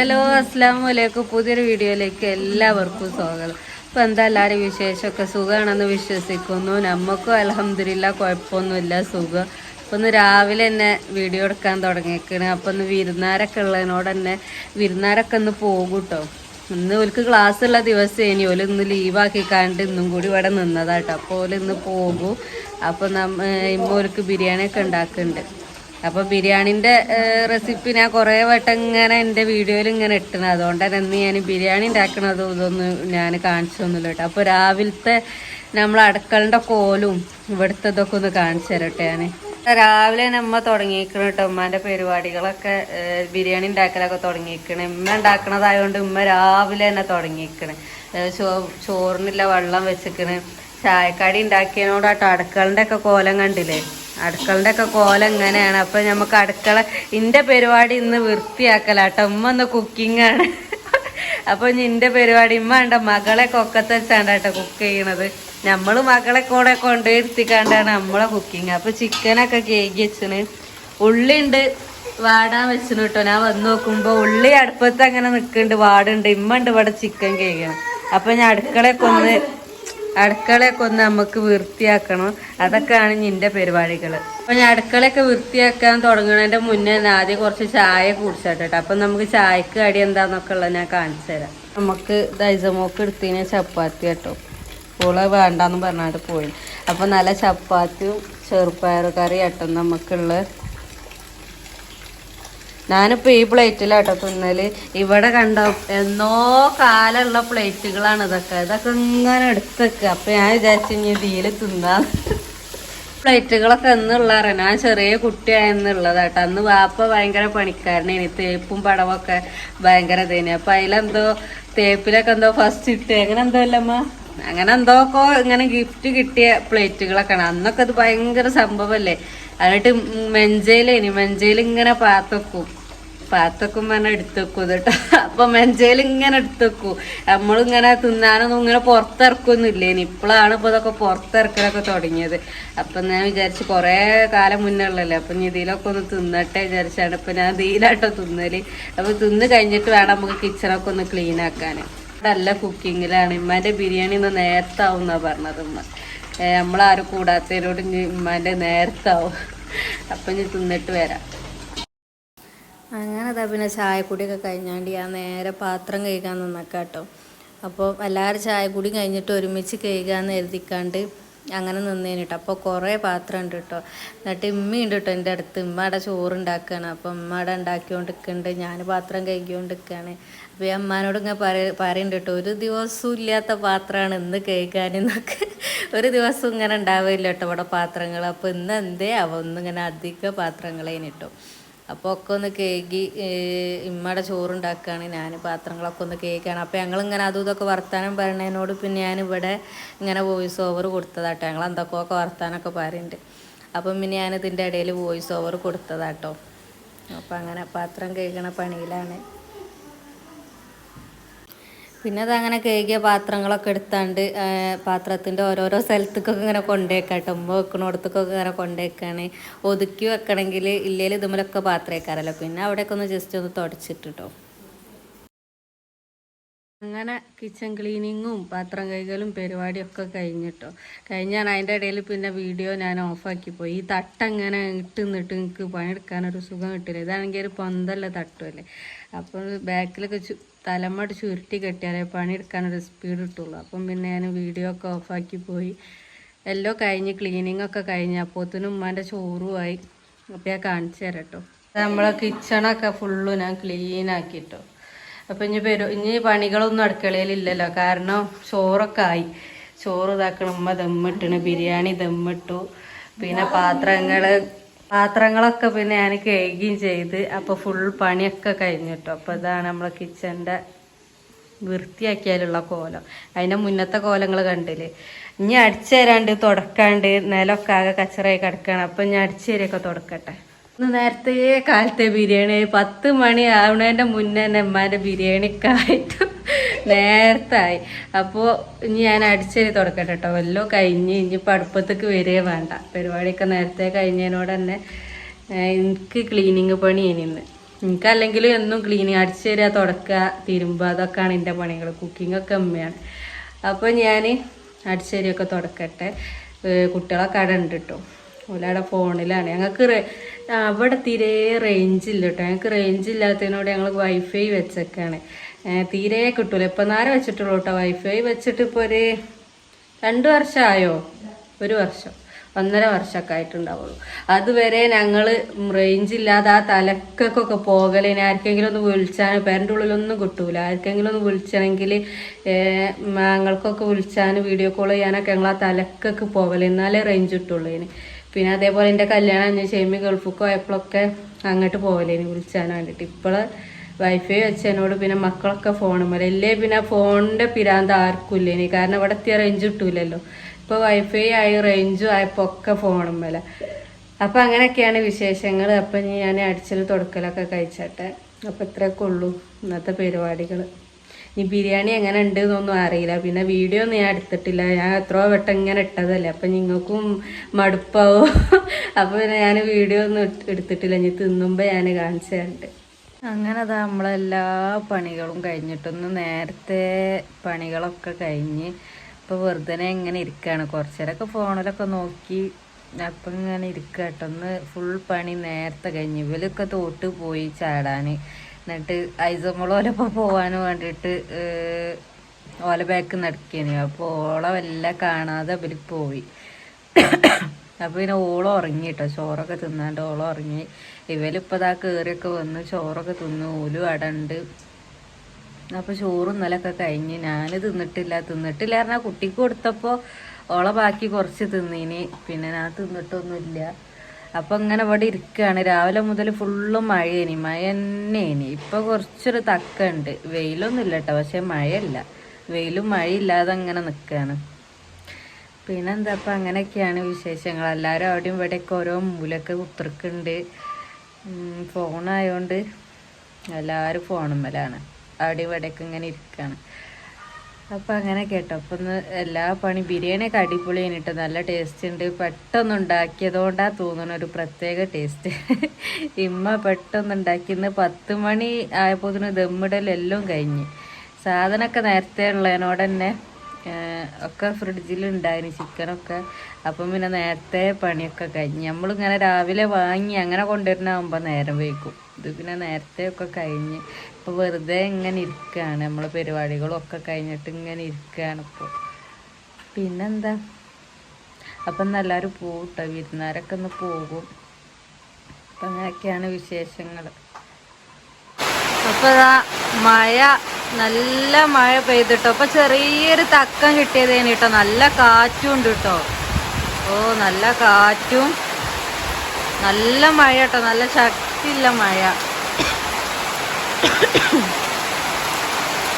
Hello അസ്സാം വലൈക്കും പുതിയൊരു വീഡിയോയിലേക്ക് എല്ലാവർക്കും സ്വാഗതം. അപ്പോൾ എന്താ എല്ലാവരും വിശേഷമൊക്കെ? സുഖമാണെന്ന് വിശ്വസിക്കുന്നു. നമുക്കും അലഹമില്ല കുഴപ്പമൊന്നുമില്ല. സുഖം. അപ്പോൾ ഒന്ന് രാവിലെ തന്നെ വീഡിയോ എടുക്കാൻ തുടങ്ങിയേക്കണ്. അപ്പോൾ ഒന്ന് വിരുന്നാരൊക്കെ ഉള്ളതിനോട് തന്നെ വിരുന്നാരൊക്കെ ഒന്ന് പോകും കേട്ടോ ഇന്ന് ഓൽക്ക് ക്ലാസ് ഉള്ള ദിവസം ഇനി ഓൽ ഇന്ന് ലീവാക്കി കണ്ട് ഇന്നും കൂടി ഇവിടെ നിന്നതാട്ടോ. അപ്പോൾ ഓൽ ഇന്ന് പോകും. അപ്പോൾ നമ്മ ഇമ്മ ഓൽക്ക് ബിരിയാണിയൊക്കെ ഉണ്ടാക്കുന്നുണ്ട്. അപ്പോൾ ബിരിയാണിന്റെ റെസിപ്പി ഞാൻ കുറേ വട്ടം ഇങ്ങനെ എന്റെ വീഡിയോയിൽ ഇങ്ങനെ ഇട്ടണ. അതുകൊണ്ട് തന്നെ ഞാൻ ബിരിയാണി ഉണ്ടാക്കണതും ഇതൊന്നും ഞാൻ കാണിച്ചൊന്നുമില്ല കേട്ടോ. അപ്പോൾ രാവിലത്തെ നമ്മൾ അടുക്കളന്റെ കോലും ഇവിടുത്തെ ഇതൊക്കെ ഒന്ന് കാണിച്ചു തരട്ടെ ഞാൻ രാവിലെ നമ്മ തുടങ്ങിയിരിക്കണം കേട്ടോ ഉമ്മാന്റെ പരിപാടികളൊക്കെ ബിരിയാണി ഉണ്ടാക്കലൊക്കെ തുടങ്ങിയിരിക്കണേ ഉമ്മ ഉണ്ടാക്കണതായതുകൊണ്ട് ഉമ്മ രാവിലെ തന്നെ തുടങ്ങിയിരിക്കണം ചോ ചോറിനുള്ള വെള്ളം വെച്ചിക്കണ്. ചായക്കടി ഉണ്ടാക്കിയതിനോടാട്ടോ അടുക്കളന്റെ ഒക്കെ കോലം കണ്ടില്ലേ? അടുക്കളന്റെ ഒക്കെ കോലം ഇങ്ങനെയാണ്. അപ്പൊ നമുക്ക് അടുക്കള ഇന്റെ പരിപാടി ഇന്ന് വൃത്തിയാക്കലാട്ടോ. ഉമ്മ ഒന്ന് കുക്കിംഗ് ആണ്. അപ്പൊ നിന്റെ പരിപാടി ഉമ്മ ഉണ്ട മകളെ കൊക്കത്ത് വെച്ചാണ്ടാട്ടോ കുക്ക് ചെയ്യണത്. നമ്മൾ മകളെ കൂടെ കൊണ്ടുവരുത്തിക്കാണ്ടാണ് നമ്മളെ കുക്കിങ് അപ്പൊ ചിക്കനൊക്കെ കേക്ക് വെച്ചിന്. ഉള്ളി ഉണ്ട് വാടാൻ വെച്ചിന് കേട്ടോ. ഞാൻ വന്ന് നോക്കുമ്പോ ഉള്ളി അടുപ്പത്ത് അങ്ങനെ നിക്കുന്നുണ്ട് വാടുണ്ട്. ഇമ്മ ഉണ്ട് ഇവിടെ ചിക്കൻ കേക്കണം അപ്പൊ ഞാൻ അടുക്കളയൊക്കെ ഒന്ന് അടുക്കളയൊക്കെ ഒന്ന് നമുക്ക് വൃത്തിയാക്കണം. അതൊക്കെയാണ് നിന്റെ പരിപാടികൾ അപ്പൊ ഞാൻ അടുക്കളയൊക്കെ വൃത്തിയാക്കാൻ തുടങ്ങണതിന്റെ മുന്നേ ആദ്യം കുറച്ച് ചായ കുടിച്ചോട്ടെ അപ്പൊ നമുക്ക് ചായക്ക് കടി എന്താന്നൊക്കെ ഉള്ളത് ഞാൻ കാണിച്ചു തരാം. നമുക്ക് ദൈസമോക്ക് എടുത്തതിന് ചപ്പാത്തി കേട്ടോ. ഓൾ വേണ്ടാന്ന് പറഞ്ഞിട്ട് പോയി. അപ്പൊ നല്ല ചപ്പാത്തിയും ചെറുപ്പയർ കറി കേട്ടോ നമുക്കുള്ള ഞാനിപ്പോ ഈ പ്ലേറ്റിലാട്ടോ തിന്നൽ. ഇവിടെ കണ്ട എന്നോ കാലമുള്ള പ്ലേറ്റുകളാണ് ഇതൊക്കെ. ഇതൊക്കെ ഇങ്ങനെ എടുത്തേക്ക് അപ്പം ഞാൻ വിചാരിച്ചു ഇനി ഇതിൽ തിന്നാ. പ്ലേറ്റുകളൊക്കെ എന്നുള്ള ഞാൻ ചെറിയ കുട്ടിയായെന്നുള്ളതാട്ടോ. അന്ന് വാപ്പ ഭയങ്കര പണിക്കാരനേനി. തേപ്പും പടവൊക്കെ ഭയങ്കര ഇതേനെ. അപ്പം അതിലെന്തോ തേപ്പിലൊക്കെ എന്തോ ഫസ്റ്റ് ഇട്ട്. അങ്ങനെ എന്തോ അല്ലമ്മ? അങ്ങനെ എന്തോക്കോ ഇങ്ങനെ ഗിഫ്റ്റ് കിട്ടിയ പ്ലേറ്റുകളൊക്കെയാണ്. അന്നൊക്കെ അത് ഭയങ്കര സംഭവല്ലേ എന്നിട്ട് മെഞ്ചയിലേനി മെഞ്ചയിൽ ഇങ്ങനെ പാത്തക്കും. പാത്തൊക്കെ പറഞ്ഞാൽ എടുത്തേക്കും കേട്ടോ അപ്പൊ മെഞ്ചയിൽ ഇങ്ങനെ എടുത്തുവെക്കും നമ്മളിങ്ങനെ തിന്നാനൊന്നും ഇങ്ങനെ പുറത്തിറക്കൊന്നും ഇനി ഇപ്പോഴാണ് ഇപ്പൊ ഇതൊക്കെ പുറത്തിറക്കലൊക്കെ തുടങ്ങിയത്. അപ്പൊ ഞാൻ വിചാരിച്ചു കുറേ കാലം മുന്നേ ഉള്ളല്ലേ? അപ്പൊ ഇതിലൊക്കെ ഒന്ന് തിന്നട്ടെ വിചാരിച്ചാണ് ഇപ്പൊ ഞാൻ ഇതിലാട്ടോ തിന്നൽ. അപ്പൊ തിന്ന് കഴിഞ്ഞിട്ട് വേണം നമുക്ക് കിച്ചണൊക്കെ ഒന്ന് ക്ലീൻ ആക്കാൻ നല്ല കുക്കിങ്ങിലാണ്. ഇമ്മാന്റെ ബിരിയാണി ഒന്ന് നേരത്തെ ആവും എന്നാ പറഞ്ഞത് ഉമ്മ. നമ്മളാരും കൂടാത്തതിനോട് ഇനി ഇമ്മാന്റെ നേരത്തെ ആവും അപ്പൊ ഇനി തിന്നിട്ട് വരാം. അങ്ങനെ അതാ പിന്നെ ചായക്കുടിയൊക്കെ കഴിഞ്ഞാണ്ട് ഞാൻ നേരെ പാത്രം കഴുകാൻ നിന്നേക്കാട്ടോ. അപ്പോൾ എല്ലാവരും ചായക്കുടി കഴിഞ്ഞിട്ട് ഒരുമിച്ച് കഴുകാന്ന് എഴുതിക്കാണ്ട് അങ്ങനെ നിന്നേന് കേട്ടോ അപ്പോൾ കുറേ പാത്രം ഉണ്ട് കേട്ടോ എന്നിട്ട് ഇമ്മയുണ്ട് കേട്ടോ എന്റെ അടുത്ത്. ഇമ്മ ചോറ് ഉണ്ടാക്കുകയാണ് അപ്പോൾ ഇമ്മ അവിടെ ഉണ്ടാക്കിക്കൊണ്ട് ഞാൻ പാത്രം കഴുകിക്കൊണ്ട് നിൽക്കുകയാണ് അപ്പോൾ ഈ അമ്മാനോട് ഇങ്ങനെ പറ പറയുന്നുണ്ട് കേട്ടോ ഒരു ദിവസവും ഇല്ലാത്ത പാത്രമാണ് ഇന്ന് കഴുകാനെന്നൊക്കെ ഒരു ദിവസം ഇങ്ങനെ ഉണ്ടാവില്ല കേട്ടോ ഇവിടെ പാത്രങ്ങൾ. അപ്പോൾ ഇന്ന് എന്തേ ആവും? ഇങ്ങനെ അധിക പാത്രങ്ങളേന് കേട്ടോ അപ്പോൾ ഒക്കെ ഒന്ന് കേകി ഇമ്മയുടെ ചോറുണ്ടാക്കുകയാണ് ഞാൻ പാത്രങ്ങളൊക്കെ ഒന്ന് കേൾക്കുകയാണ് അപ്പോൾ ഞങ്ങളിങ്ങനെ അതും ഇതൊക്കെ വർത്താനം പറയണതിനോട് പിന്നെ ഞാൻ ഇവിടെ ഇങ്ങനെ വോയിസ് ഓവർ കൊടുത്തതാട്ടോ ഞങ്ങൾ എന്തൊക്കെയൊക്കെ വർത്താനൊക്കെ പറയുന്നുണ്ട് അപ്പം പിന്നെ ഞാൻ ഇതിന്റെ ഇടയിൽ വോയിസ് ഓവർ കൊടുത്തതാട്ടോ അപ്പം അങ്ങനെ പാത്രം കേൾക്കണ പണിയിലാണ്. പിന്നെ അതങ്ങനെ കേകിയ പാത്രങ്ങളൊക്കെ എടുത്താണ്ട് പാത്രത്തിന്റെ ഓരോരോ സ്ഥലത്തേക്കൊക്കെ ഇങ്ങനെ കൊണ്ടുവയ്ക്കാട്ടോ ഉമ്മ വെക്കണോടത്തേക്കൊക്കെ ഇങ്ങനെ കൊണ്ടുവയ്ക്കാണ് ഒതുക്കി വെക്കണമെങ്കിൽ ഇല്ലേൽ ഇതുമലൊക്കെ പാത്രം വയ്ക്കാറല്ലോ പിന്നെ അവിടെയൊക്കെ ഒന്ന് ജസ്റ്റ് ഒന്ന് തുടച്ചിട്ടിട്ടോ. അങ്ങനെ കിച്ചൺ ക്ലീനിങ്ങും പാത്രം കഴുകലും പരിപാടിയൊക്കെ കഴിഞ്ഞിട്ടോ. കഴിഞ്ഞാൽ അതിന്റെ ഇടയിൽ പിന്നെ വീഡിയോ ഞാൻ ഓഫാക്കി പോയി. ഈ തട്ട് അങ്ങനെ ഇട്ട് നിന്നിട്ട് എനിക്ക് പണിയെടുക്കാനൊരു സുഖം കിട്ടില്ല. ഇതാണെങ്കിൽ ഒരു പന്തല്ല തട്ടുമല്ലേ അപ്പോൾ ബാക്കിലൊക്കെ തലമട് ചുരുട്ടി കെട്ടിയാലേ പണിയെടുക്കാനൊരു സ്പീഡ് കിട്ടുള്ളൂ. അപ്പം പിന്നെ ഞാൻ വീഡിയോ ഒക്കെ ഓഫാക്കി പോയി. എല്ലാം കഴിഞ്ഞ് ക്ലീനിങ് ഒക്കെ കഴിഞ്ഞ് അപ്പോത്തിനും ഉമ്മാന്റെ ചോറുമായി അപ്പം ഞാൻ കാണിച്ചു തരാം കേട്ടോ നമ്മളെ കിച്ചണൊക്കെ ഫുള്ള് ഞാൻ ക്ലീൻ അപ്പം ഇനി പെരു ഇനി പണികളൊന്നും അടുക്കളയിലില്ലല്ലോ. കാരണം ചോറൊക്കെ ആയി. ചോറ് ഇതാക്കണം. ഉമ്മ ദമ്മിട്ടണ്. ബിരിയാണി ദമ്മിട്ടു. പിന്നെ പാത്രങ്ങൾ പാത്രങ്ങളൊക്കെ പിന്നെ ഞാൻ കഴുകുകയും ചെയ്ത് അപ്പോൾ ഫുൾ പണിയൊക്കെ കഴിഞ്ഞു കേട്ടോ അപ്പോൾ ഇതാണ് നമ്മളെ കിച്ചന്റെ വൃത്തിയാക്കിയാലുള്ള കോലം. അതിന്റെ മുന്നത്തെ കോലങ്ങൾ കണ്ടില്ലേ? ഇനി അടിച്ചു തരാണ്ട് തുടക്കാണ്ട് നിലമൊക്കെ ആകെ കച്ചറായി കിടക്കണം. അപ്പം ഞാൻ അടിച്ചു തരൊക്കെ തുടക്കട്ടെ. ഇന്ന് നേരത്തെ കാലത്തെ ബിരിയാണി. പത്ത് മണി ആവണേന്റെ മുന്നേ തന്നെ ഉമ്മാന്റെ ബിരിയാണിയൊക്കെ ആയിട്ട് അപ്പോ ഇനി ഞാൻ അടിച്ചേരി തുടക്കട്ടെ കേട്ടോ വല്ലോ കഴിഞ്ഞ് ഇനിയിപ്പോൾ അടുപ്പത്തേക്ക് വരികയേ വേണ്ട. പരിപാടിയൊക്കെ നേരത്തെ കഴിഞ്ഞതിനോട് തന്നെ എനിക്ക് ക്ലീനിങ് പണി ഇനിന്ന് എനിക്കല്ലെങ്കിൽ എന്നും ക്ലീനിങ് അടിച്ചേരുക തുടക്കുക തിരുമ്പുക അതൊക്കെയാണ് എന്റെ പണികൾ ഒക്കെ അമ്മയാണ്. അപ്പോൾ ഞാൻ അടിച്ചേരിയൊക്കെ തുടക്കട്ടെ. കുട്ടികളൊക്കെ അവിടെ ഉണ്ട് കേട്ടോ ഓലവിടെ ഫോണിലാണ്. ഞങ്ങൾക്ക് അവിടെ തീരെ റേഞ്ച് ഇല്ല കേട്ടോ ഞങ്ങൾക്ക് റേഞ്ച് ഇല്ലാത്തതിനോട് ഞങ്ങൾ വൈഫൈ വെച്ചൊക്കെയാണ് തീരെ കിട്ടൂല. ഇപ്പം നേരെ വെച്ചിട്ടുള്ളൂ കേട്ടോ വൈഫൈ വെച്ചിട്ട് ഇപ്പോൾ ഒരു രണ്ട് വർഷമായോ ഒരു വർഷം. ഒന്നര വർഷമൊക്കെ ആയിട്ടുണ്ടാവുള്ളൂ. അതുവരെ ഞങ്ങൾ റേഞ്ച് ഇല്ലാതെ ആ തലക്കൊക്കെ പോകലേന് ആർക്കെങ്കിലും ഒന്ന് വിളിച്ചാൽ പേരന്റെ ഉള്ളിലൊന്നും കിട്ടൂല. ആർക്കെങ്കിലും ഒന്ന് വിളിച്ചണമെങ്കിൽ ഞങ്ങൾക്കൊക്കെ വിളിച്ചാൽ വീഡിയോ കോൾ ചെയ്യാനൊക്കെ ഞങ്ങൾ ആ തലക്കൊക്കെ പോകല. എന്നാലേ റേഞ്ച് കിട്ടുള്ളൂ ഇനി പിന്നെ അതേപോലെ എന്റെ കല്യാണം ഞാൻ ഷെമി ഗൾഫിക്ക് പോയപ്പോഴൊക്കെ അങ്ങോട്ട് പോകലേന് വിളിച്ചാൻ വേണ്ടിയിട്ട്. ഇപ്പോൾ വൈഫൈ അച്ഛനോട് പിന്നെ മക്കളൊക്കെ ഫോണുമ്മല ഇല്ലേ പിന്നെ ഫോണിന്റെ പിരാന്ത ആർക്കും ഇല്ലേനി കാരണം ഇവിടെ എത്തിയ റേഞ്ച് കിട്ടൂലല്ലോ. ഇപ്പോൾ വൈഫൈ ആയി റേഞ്ചും ആയപ്പോൾ ഒക്കെ ഫോണും വില അപ്പം അങ്ങനെയൊക്കെയാണ് വിശേഷങ്ങൾ അപ്പം ഞാൻ അടിച്ചൽ തുടക്കലൊക്കെ കഴിച്ചട്ടെ. അപ്പം ഇത്രയൊക്കെ ഉള്ളൂ ഇന്നത്തെ പരിപാടികൾ ഇനി ബിരിയാണി എങ്ങനെ ഉണ്ട് എന്നൊന്നും അറിയില്ല. പിന്നെ വീഡിയോ ഒന്നും ഞാൻ എടുത്തിട്ടില്ല. ഞാൻ എത്രയോ വട്ടം ഇങ്ങനെ ഇട്ടതല്ലേ. അപ്പം നിങ്ങൾക്കും മടുപ്പാവും. അപ്പോൾ പിന്നെ ഞാൻ വീഡിയോ ഒന്നും എടുത്തിട്ടില്ല. ഇനി തിന്നുമ്പോൾ ഞാൻ കാണിച്ചു തരണ്ട്. അങ്ങനെ അതാ നമ്മളെല്ലാ പണികളും കഴിഞ്ഞിട്ടൊന്ന് നേരത്തെ പണികളൊക്കെ കഴിഞ്ഞ് ഇപ്പോൾ വെറുതെ ഇങ്ങനെ ഇരിക്കുകയാണ് കുറച്ചേരൊക്കെ ഫോണിലൊക്കെ നോക്കി അപ്പം ഇങ്ങനെ ഇരിക്കുക കേട്ടോ ഒന്ന് ഫുൾ പണി നേരത്തെ കഴിഞ്ഞ്. ഇവലൊക്കെ തോട്ട് പോയി ചാടാൻ എന്നിട്ട് ഐസമോളോലൊപ്പം പോകാൻ വേണ്ടിയിട്ട് ഓല ബാക്ക് നടക്കിയാണ് അപ്പോൾ ഓളെ വല്ല കാണാതെ ഇവർ പോയി. അപ്പോൾ പിന്നെ ഓളം ഉറങ്ങി കേട്ടോ ചോറൊക്കെ തിന്നാണ്ട് ഓളം ഉറങ്ങി. ഇവലിപ്പോൾ ഇതാ കയറിയൊക്കെ വന്ന് ചോറൊക്കെ തിന്നു ഓലും അടണ്ട് അപ്പൊ അപ്പോൾ ചോറും ഇന്നലൊക്കെ കഴിഞ്ഞ്. ഞാൻ തിന്നിട്ടില്ല. തിന്നിട്ടില്ല പറഞ്ഞാൽ കുട്ടിക്ക് കൊടുത്തപ്പോൾ ഓളെ ബാക്കി കുറച്ച് തിന്നീന്. പിന്നെ ഞാൻ തിന്നിട്ടൊന്നുമില്ല. അപ്പം ഇങ്ങനെ ഇവിടെ ഇരിക്കുകയാണ് രാവിലെ മുതൽ ഫുള്ള് മഴയേനി. മഴ തന്നെയേനി. ഇപ്പൊ കുറച്ചൊരു തക്കുണ്ട് വെയിലൊന്നും ഇല്ല കേട്ടോ. പക്ഷെ മഴയല്ല. വെയിലും മഴയില്ലാതെ അങ്ങനെ നിൽക്കുകയാണ് പിന്നെന്താ അപ്പം അങ്ങനെയൊക്കെയാണ് വിശേഷങ്ങൾ. എല്ലാവരും അവിടെയും ഇവിടെയൊക്കെ ഓരോ മൂലൊക്കെ കുത്തിർക്കുന്നുണ്ട് ഫോണായതുകൊണ്ട് എല്ലാവരും ഫോണുമ്മലാണ്. അവിടെ ഇവിടെയൊക്കെ ഇങ്ങനെ ഇരിക്കുകയാണ് അപ്പം അങ്ങനെ കേട്ടോ. അപ്പം ഒന്ന് എല്ലാ പണി ബിരിയാണിയൊക്കെ അടിപൊളി കഴിഞ്ഞിട്ട് നല്ല ടേസ്റ്റ് ഉണ്ട് പെട്ടെന്ന് ഉണ്ടാക്കിയതുകൊണ്ടാണ് തോന്നുന്ന ഒരു പ്രത്യേക ടേസ്റ്റ് ഇമ്മ പെട്ടെന്ന് ഉണ്ടാക്കിന്ന് പത്ത് മണി ആയപ്പോൾ ദമ്മിടലെല്ലാം കഴിഞ്ഞ്. സാധനമൊക്കെ നേരത്തെ ഉള്ളതിനോട് തന്നെ ഏഹ്, ഒക്കെ ഫ്രിഡ്ജിൽ ഉണ്ടായിരുന്നു ചിക്കനൊക്കെ. അപ്പം പിന്നെ നേരത്തെ പണിയൊക്കെ കഴിഞ്ഞ്. നമ്മളിങ്ങനെ രാവിലെ വാങ്ങി അങ്ങനെ കൊണ്ടുവരുന്നാകുമ്പോൾ നേരം വൈകും. ഇത് പിന്നെ നേരത്തെ ഒക്കെ കഴിഞ്ഞ് ഇപ്പോൾ വെറുതെ ഇങ്ങനെ ഇരിക്കുകയാണ് നമ്മൾ പരിപാടികളൊക്കെ കഴിഞ്ഞിട്ട് ഇങ്ങനെ ഇരിക്കുകയാണ് ഇപ്പോൾ പിന്നെന്താ? അപ്പം ഇന്ന് എല്ലാവരും വിരുന്നാരൊക്കെ ഒന്ന് പോകും. അപ്പം അങ്ങനെയൊക്കെയാണ് വിശേഷങ്ങൾ അപ്പൊ ദാ മഴ നല്ല മഴ പെയ്തിട്ടോ. അപ്പൊ ചെറിയൊരു തക്കം കിട്ടിയതേന് കേട്ടോ നല്ല കാറ്റും ഉണ്ട് കേട്ടോ ഓ നല്ല കാറ്റും നല്ല മഴ കേട്ടോ നല്ല ശക്തിയില്ല മഴ.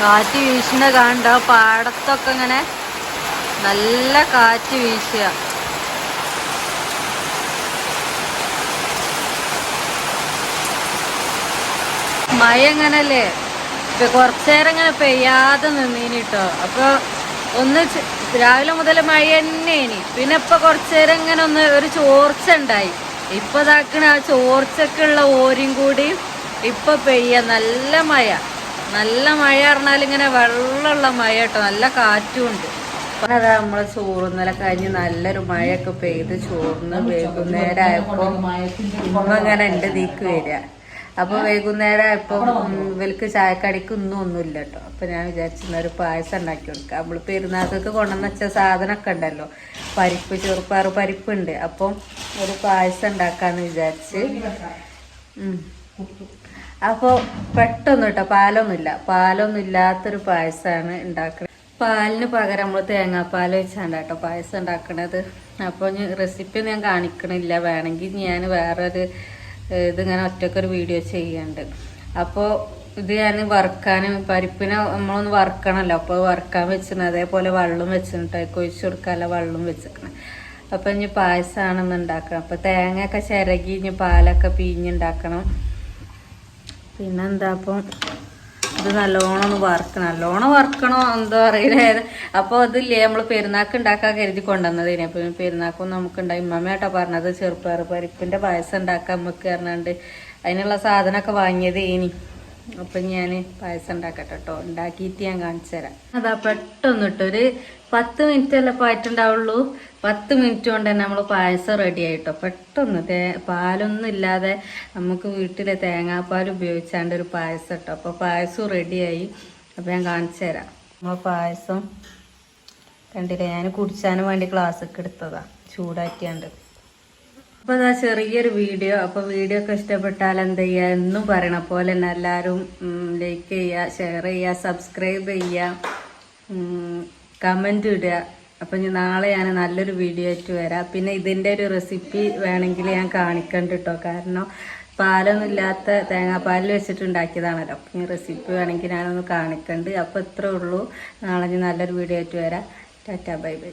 കാറ്റ് വീശുന്ന കാണണ്ട പാടത്തൊക്കെ ഇങ്ങനെ നല്ല കാറ്റ് വീശുക. മഴ എങ്ങനല്ലേ ഇപ്പൊ കുറച്ചേരം ഇങ്ങനെ പെയ്യാതെ നിന്നീനി കേട്ടോ അപ്പൊ ഒന്ന് രാവിലെ മുതൽ മഴ തന്നെയാണ് പിന്നെ ഇപ്പൊ കുറച്ചേരം ഇങ്ങനെ ഒന്ന് ഒരു ചോർച്ച ഉണ്ടായി ഇപ്പൊ ഇതാക്കണ ആ ചോർച്ചക്കുള്ള ഓരും കൂടി ഇപ്പൊ പെയ്യ. നല്ല മഴ. നല്ല മഴ പറഞ്ഞാൽ ഇങ്ങനെ വെള്ളമുള്ള മഴ കേട്ടോ നല്ല കാറ്റും ഉണ്ട് അതാ നമ്മളെ ചോറുന്നല കഴിഞ്ഞ് നല്ലൊരു മഴയൊക്കെ പെയ്ത് ചോറിന് വൈകുന്നേരമായപ്പോ ഇങ്ങനെ എന്റെ തീക്ക് വരിക അപ്പൊ വൈകുന്നേരം ഇപ്പൊ ഇവർക്ക് ചായക്കടിക്ക് ഒന്നും ഒന്നുമില്ല കേട്ടോ അപ്പൊ ഞാൻ വിചാരിച്ചിരുന്ന ഒരു പായസം ഉണ്ടാക്കി കൊടുക്കാം. നമ്മൾ പെരുന്നാൾക്ക് കൊണ്ടുവന്ന് വെച്ച സാധനമൊക്കെ ഉണ്ടല്ലോ. പരിപ്പ് ചെറുപ്പാറ് പരിപ്പുണ്ട്. അപ്പം ഒരു പായസം ഉണ്ടാക്കാന്ന് വിചാരിച്ച്. അപ്പോൾ അപ്പൊ പെട്ടെന്ന് കേട്ടോ പാലൊന്നുമില്ല. പാലൊന്നും ഇല്ലാത്തൊരു പായസമാണ് ഉണ്ടാക്കുന്നത് പാലിന് പകരം നമ്മൾ തേങ്ങാപ്പാൽ വെച്ചാണ് കേട്ടോ പായസം ഉണ്ടാക്കണത്. അപ്പോൾ റെസിപ്പി ഞാൻ കാണിക്കണില്ല. വേണമെങ്കിൽ ഞാൻ വേറൊരു ഇതിങ്ങനെ ഒറ്റക്കൊരു വീഡിയോ ചെയ്യുന്നുണ്ട് അപ്പോൾ ഇത് ഞാൻ വറുക്കാൻ പരിപ്പിനെ നമ്മളൊന്ന് വറുക്കണമല്ലോ അപ്പോൾ വറുക്കാൻ വെച്ചിരുന്നത് അതേപോലെ വെള്ളം വെച്ചിട്ട് കൊഴിച്ച് കൊടുക്കാനുള്ള വെള്ളം വെച്ചിരിക്കണം. അപ്പം ഇനി പായസമാണെന്ന് ഉണ്ടാക്കണം. അപ്പം തേങ്ങയൊക്കെ ചിരകി ഇനി പാലൊക്കെ പിഴിഞ്ഞുണ്ടാക്കണം പിന്നെന്താ അപ്പം ഇത് നല്ലോണം ഒന്ന് വറുക്കണം നല്ലോണം വറുക്കണോ എന്തോ അറിയില്ല. അപ്പോൾ അതില്ലേ നമ്മൾ പെരുന്നാക്ക് ഉണ്ടാക്കാൻ കരുതി കൊണ്ടുവന്നതിനെ. അപ്പൊ പെരുന്നാക്കും നമുക്ക് ഉണ്ടായി ഉമ്മമ്മേട്ടോ പറഞ്ഞത് ചെറുപ്പയർ പരിപ്പിന്റെ പായസം ഉണ്ടാക്കാൻ നമുക്ക് പറഞ്ഞാണ്ട് അതിനുള്ള സാധനമൊക്കെ വാങ്ങിയത് ഇനി അപ്പം ഞാൻ പായസം ഉണ്ടാക്കട്ടെ കേട്ടോ ഉണ്ടാക്കിയിട്ട് ഞാൻ കാണിച്ചു തരാം അതാ പെട്ടെന്ന് ഒരു പത്ത് മിനിറ്റ് അല്ല പോയിട്ടുണ്ടാവുള്ളൂ പത്ത് മിനിറ്റ് കൊണ്ട് തന്നെ നമ്മൾ പായസം റെഡി ആയിട്ടോ പെട്ടെന്ന് തേ പാലൊന്നും ഇല്ലാതെ നമുക്ക് വീട്ടിലെ തേങ്ങാപ്പാൽ ഉപയോഗിച്ചാണ്ട് ഒരു പായസം ഇട്ടോ അപ്പോൾ പായസം റെഡിയായി. അപ്പോൾ ഞാൻ കാണിച്ചു തരാം നമ്മൾ പായസം കണ്ടില്ലേ? ഞാൻ കുടിച്ചാനും വേണ്ടി ക്ലാസ് ഒക്കെ എടുത്തതാ. ചൂടാക്കിയാണ്ട്. അപ്പോൾ ഇതാ ചെറിയൊരു വീഡിയോ. അപ്പോൾ വീഡിയോ ഒക്കെ ഇഷ്ടപ്പെട്ടാൽ എന്ത് ചെയ്യുക എന്നും പറയണ. പോലെ തന്നെ എല്ലാവരും ലൈക്ക് ചെയ്യുക ഷെയർ ചെയ്യുക സബ്സ്ക്രൈബ് ചെയ്യുക കമന്റ് ഇടുക. അപ്പം ഇനി നാളെ ഞാൻ നല്ലൊരു വീഡിയോ ആയിട്ട് വരാം. പിന്നെ ഇതിന്റെ ഒരു റെസിപ്പി വേണമെങ്കിൽ ഞാൻ കാണിക്കണ്ട കേട്ടോ കാരണം പാലൊന്നും ഇല്ലാത്ത തേങ്ങാപ്പാലിൽ വെച്ചിട്ടുണ്ടാക്കിയതാണല്ലോ അപ്പം ഈ റെസിപ്പി വേണമെങ്കിൽ ഞാനൊന്ന് കാണിക്കണ്ട്. അപ്പോൾ ഇത്രേ ഉള്ളൂ. നാളെ ഞാൻ നല്ലൊരു വീഡിയോ ആയിട്ട് വരാം. Tata bye bye.